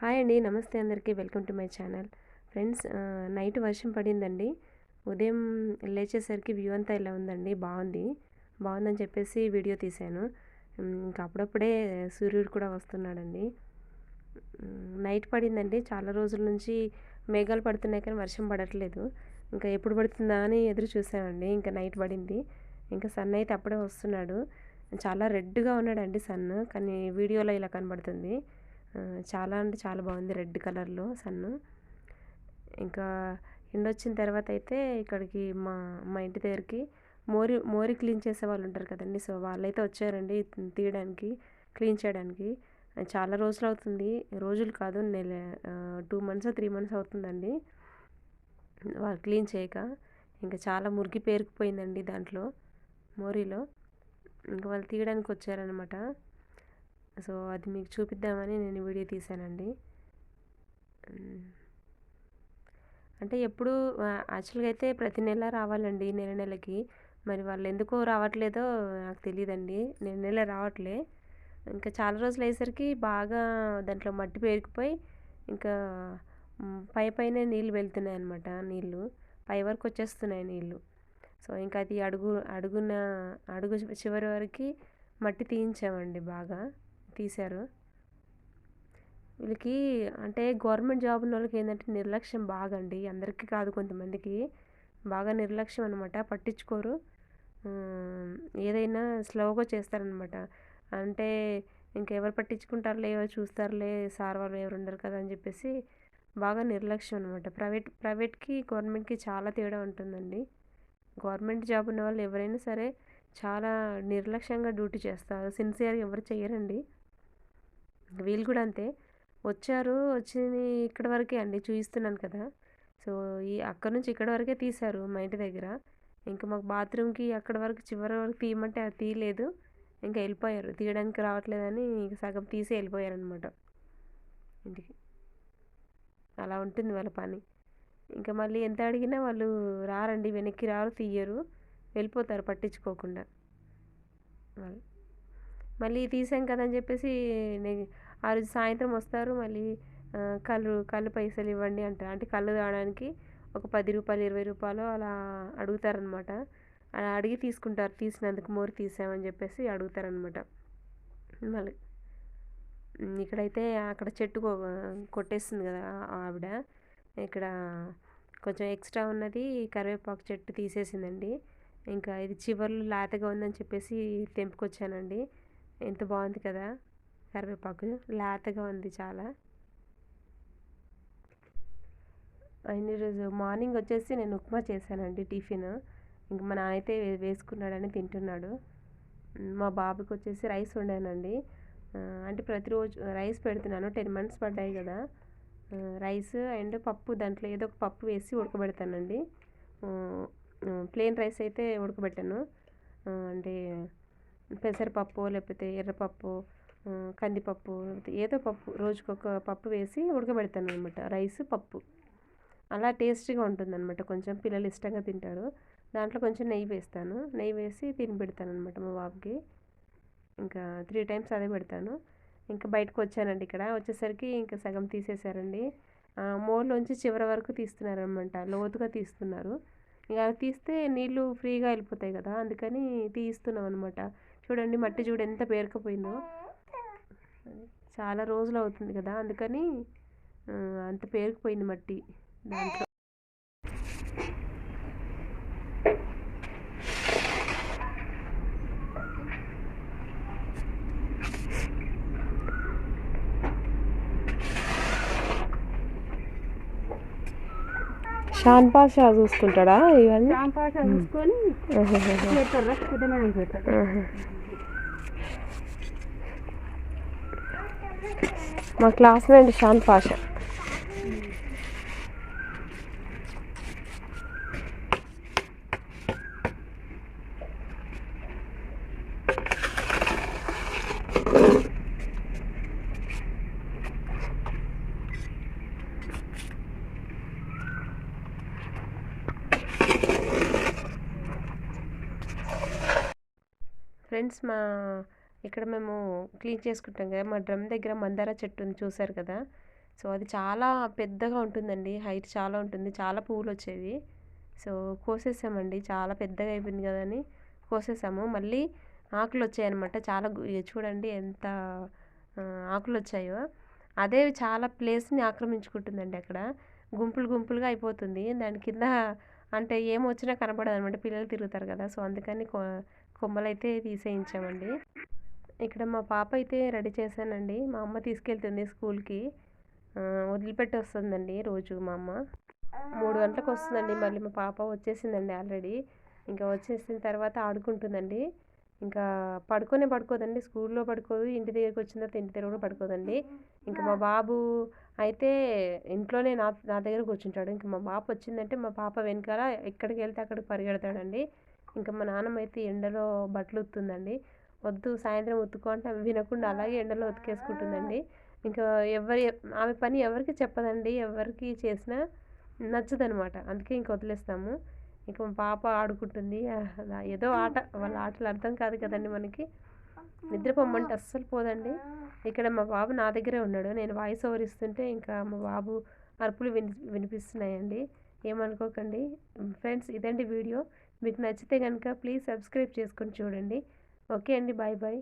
Hi అండి. నమస్తే అందరికీ. Welcome to my channel. Friends night వర్షం పడిందండి. ఉదయం లేచేసరికి వ్యూ అంతా ఇలా ఉందండి. బాగుంది. బాగుందని చెప్పేసి వీడియో తీశాను. ఇంకా అప్పుడప్పుడే సూర్యుడు కూడా వస్తున్నాడండి. నైట్ పడిందండి. చాలా రోజుల నుంచి మేఘాలు పడుతున్నాయి కానీ వర్షం పడట్లేదు. ఇంకా ఎప్పుడు పడుతుందా అని ఎదురు చూసామండి. ఇంకా నైట్ పడింది. ఇంకా సన్ అయితే అప్పుడే వస్తున్నాడు. చాలా రెడ్గా ఉన్నాడండి సన్ కానీ వీడియోలో ఇలా కనబడుతుంది. చాలా అంటే చాలా బాగుంది రెడ్ కలర్లో సన్ను. ఇంకా ఎండ వచ్చిన తర్వాత అయితే ఇక్కడికి మా మా ఇంటి దగ్గరికి మోరి మోరి క్లీన్ చేసే వాళ్ళు ఉంటారు కదండి. సో వాళ్ళైతే వచ్చారండి తీయడానికి క్లీన్ చేయడానికి. చాలా రోజులు అవుతుంది. రోజులు కాదు నెల టూ మంత్స్ త్రీ మంత్స్ అవుతుందండి. వాళ్ళు క్లీన్ చేయక ఇంకా చాలా మురికి పేరుకుపోయిందండి దాంట్లో మోరీలో. ఇంకా వాళ్ళు తీయడానికి వచ్చారనమాట సో అది మీకు చూపిద్దామని నేను వీడియో తీశానండి అంటే ఎప్పుడు యాక్చువల్గా అయితే ప్రతి నెల రావాలండి నెల నెలకి. మరి వాళ్ళు ఎందుకో రావట్లేదో నాకు తెలియదండి నెల నెల రావట్లే. ఇంకా చాలా రోజులు అయ్యేసరికి బాగా దాంట్లో మట్టి పేరుకుపోయి ఇంకా పై పైన నీళ్ళు వెళ్తున్నాయి అన్నమాట నీళ్ళు. పై వరకు వచ్చేస్తున్నాయి నీళ్ళు. సో ఇంకా అది అడుగు అడుగున అడుగు చివరి వరకు మట్టి తీయించామండి బాగా. తీశారు. వీళ్ళకి అంటే గవర్నమెంట్ జాబ్ ఉన్న వాళ్ళకి ఏంటంటే నిర్లక్ష్యం బాగా అండి అందరికీ కాదు కొంతమందికి. బాగా నిర్లక్ష్యం అనమాట పట్టించుకోరు. ఏదైనా స్లోగా చేస్తారనమాట అంటే ఇంకెవరు పట్టించుకుంటారులే ఎవరు చూస్తారులే సార్ వాళ్ళు ఎవరు ఉండరు కదా అని చెప్పేసి బాగా నిర్లక్ష్యం అనమాట ప్రైవేట్ ప్రైవేట్కి గవర్నమెంట్కి చాలా తేడా ఉంటుందండి. గవర్నమెంట్ జాబ్ ఉన్న వాళ్ళు ఎవరైనా సరే చాలా నిర్లక్ష్యంగా డ్యూటీ చేస్తారు. సిన్సియర్గా ఎవరు చేయరండి. వీళ్ళు కూడా అంతే. వచ్చారు వచ్చింది ఇక్కడ వరకే అండి చూపిస్తున్నాను కదా. సో ఈ అక్కడ నుంచి ఇక్కడ వరకే తీశారు మా ఇంటి దగ్గర. ఇంకా మాకు బాత్రూమ్కి అక్కడ వరకు చివరి వరకు తీయమంటే అది తీయలేదు. ఇంకా వెళ్ళిపోయారు. తీయడానికి రావట్లేదని ఇంక సగం తీసి వెళ్ళిపోయారు అనమాట ఇంటికి. అలా ఉంటుంది వాళ్ళ పని. ఇంకా మళ్ళీ ఎంత అడిగినా వాళ్ళు రారండి వెనక్కి రారు తీయరు. వెళ్ళిపోతారు పట్టించుకోకుండా. మళ్ళీ తీసాం కదా అని చెప్పేసి ఆ రోజు సాయంత్రం వస్తారు మళ్ళీ కళ్ళు కళ్ళు పైసలు ఇవ్వండి అంటారు అంటే కళ్ళు తాగడానికి ఒక పది రూపాయలు ఇరవై రూపాయలు అలా అడుగుతారనమాట. అలా అడిగి తీసుకుంటారు తీసినందుకు మోరు తీసామని చెప్పేసి అడుగుతారనమాట. మళ్ళీ ఇక్కడైతే అక్కడ చెట్టు కొ- కొట్టేస్తుంది కదా ఆవిడ. ఇక్కడ కొంచెం ఎక్స్ట్రా ఉన్నది కరివేపాకు చెట్టు తీసేసిందండి. ఇంకా ఇది చివర్లు లేతగా ఉందని చెప్పేసి తెంపుకొచ్చానండి. ఎంత బాగుంది కదా కరివేపాకు. లేతగా ఉంది చాలా. ఆయన ఈరోజు మార్నింగ్ వచ్చేసి నేను ఉప్మా చేశానండి టిఫిన్. ఇంక మా నాన్న అయితే వేసుకున్నాడని తింటున్నాడు. మా బాబుకి వచ్చేసి రైస్ వండానండి. అంటే ప్రతిరోజు రైస్ పెడుతున్నాను. టెన్ మంత్స్ పడ్డాయి కదా. రైస్ అండ్ పప్పు దాంట్లో ఏదో ఒక పప్పు వేసి ఉడకబెడతానండి. ప్లెయిన్ రైస్ అయితే ఉడకబెట్టాను. అంటే పెసరపప్పు లేకపోతే ఎర్రపప్పు కందిపప్పు ఏదో పప్పు రోజుకొక పప్పు వేసి ఉడకబెడతాను అనమాట రైస్ పప్పు. అలా టేస్టీగా ఉంటుందన్నమాట. కొంచెం పిల్లలు ఇష్టంగా తింటారు. దాంట్లో కొంచెం నెయ్యి వేస్తాను. నెయ్యి వేసి తిని పెడతాను అనమాట మా బాబుకి. ఇంకా త్రీ టైమ్స్ అదే పెడతాను. ఇంకా బయటకు వచ్చానండి ఇక్కడ. వచ్చేసరికి ఇంకా సగం తీసేశారండి. ఆ, మోర్లోంచి చివరి వరకు తీస్తున్నారు అనమాట లోతుగా తీస్తున్నారు. ఇంకా అలా తీస్తే నీళ్ళు ఫ్రీగా వెళ్ళిపోతాయి కదా. అందుకని తీస్తున్నాం అనమాట చూడండి మట్టి చూడు ఎంత పేరుకుపోయిందో. చాలా రోజులు అవుతుంది కదా అందుకని అంత పేరుకుపోయింది మట్టి దాంట్లో. షాన్ పాషా చూసుకుంటాడా ఇవన్నీ? చూసుకొని పెడతారు పెద్ద మేడం పెడతారు. మా క్లాస్మేట్ షాన్ పాషా ఫ్రెండ్స్ మా ఇక్కడ మేము క్లీన్ చేసుకుంటాం కదా మా డ్రమ్ దగ్గర మందార చెట్టు ఉంది చూసారు కదా. సో అది చాలా పెద్దగా ఉంటుందండి హైట్ చాలా ఉంటుంది చాలా పువ్వులు వచ్చేవి. సో కోసేసామండి చాలా పెద్దగా అయిపోయింది కదా అని కోసేసాము. మళ్ళీ ఆకులు వచ్చాయన్నమాట చాలా చూడండి ఎంత ఆకులు వచ్చాయో. అదే చాలా ప్లేస్ని ఆక్రమించుకుంటుందండి అక్కడ. గుంపులు గుంపులుగా అయిపోతుంది. దాని కింద అంటే ఏం వచ్చినా కనపడదు అనమాట పిల్లలు తిరుగుతారు కదా. సో అందుకని కొ తీసేయించామండి. ఇక్కడ మా పాప అయితే రెడీ చేశానండి. మా అమ్మ తీసుకెళ్తుంది స్కూల్కి. వదిలిపెట్టి వస్తుందండి రోజు మా అమ్మ. మూడు గంటలకు వస్తుందండి. మళ్ళీ మా పాప వచ్చేసిందండి ఆల్రెడీ. ఇంకా వచ్చేసిన తర్వాత ఆడుకుంటుందండి. ఇంకా పడుకోనే పడుకోదండి. స్కూల్లో పడుకోదు. ఇంటి దగ్గరికి వచ్చిన తర్వాత ఇంటి దగ్గర కూడా పడుకోదండి. ఇంకా మా బాబు అయితే ఇంట్లోనే నా నా దగ్గర కూర్చుంటాడు. ఇంకా మా పాప వచ్చిందంటే మా పాప వెనకాల ఎక్కడికి వెళ్తే అక్కడికి పరిగెడతాడండి. ఇంకా మా నాన్నమ్మ అయితే ఎండలో బట్టలు ఉత్తుందండి. వద్దు సాయంత్రం ఉతుకో అంటే అవి వినకుండా అలాగే ఎండలో ఉతికేసుకుంటుందండి. ఇంకా ఎవరి ఆమె పని ఎవరికి చెప్పదండి ఎవరికి చేసినా నచ్చదనమాట. అందుకే ఇంక వదిలేస్తాము. ఇంక మా పాప ఆడుకుంటుంది. ఏదో ఆట వాళ్ళ ఆటలు అర్థం కాదు కదండి మనకి. నిద్రపోమ్మంటే అస్సలు పోదండి. ఇక్కడ మా బాబు నా దగ్గరే ఉన్నాడు. నేను వాయిస్ ఓవర్ ఇస్తుంటే ఇంకా మా బాబు అరుపులు విని వినిపిస్తున్నాయండి. ఏమనుకోకండి. ఫ్రెండ్స్ ఇదండి వీడియో. మీకు నచ్చితే కనుక ప్లీజ్ సబ్స్క్రైబ్ చేసుకొని చూడండి. ఓకే అండి బాయ్ బాయ్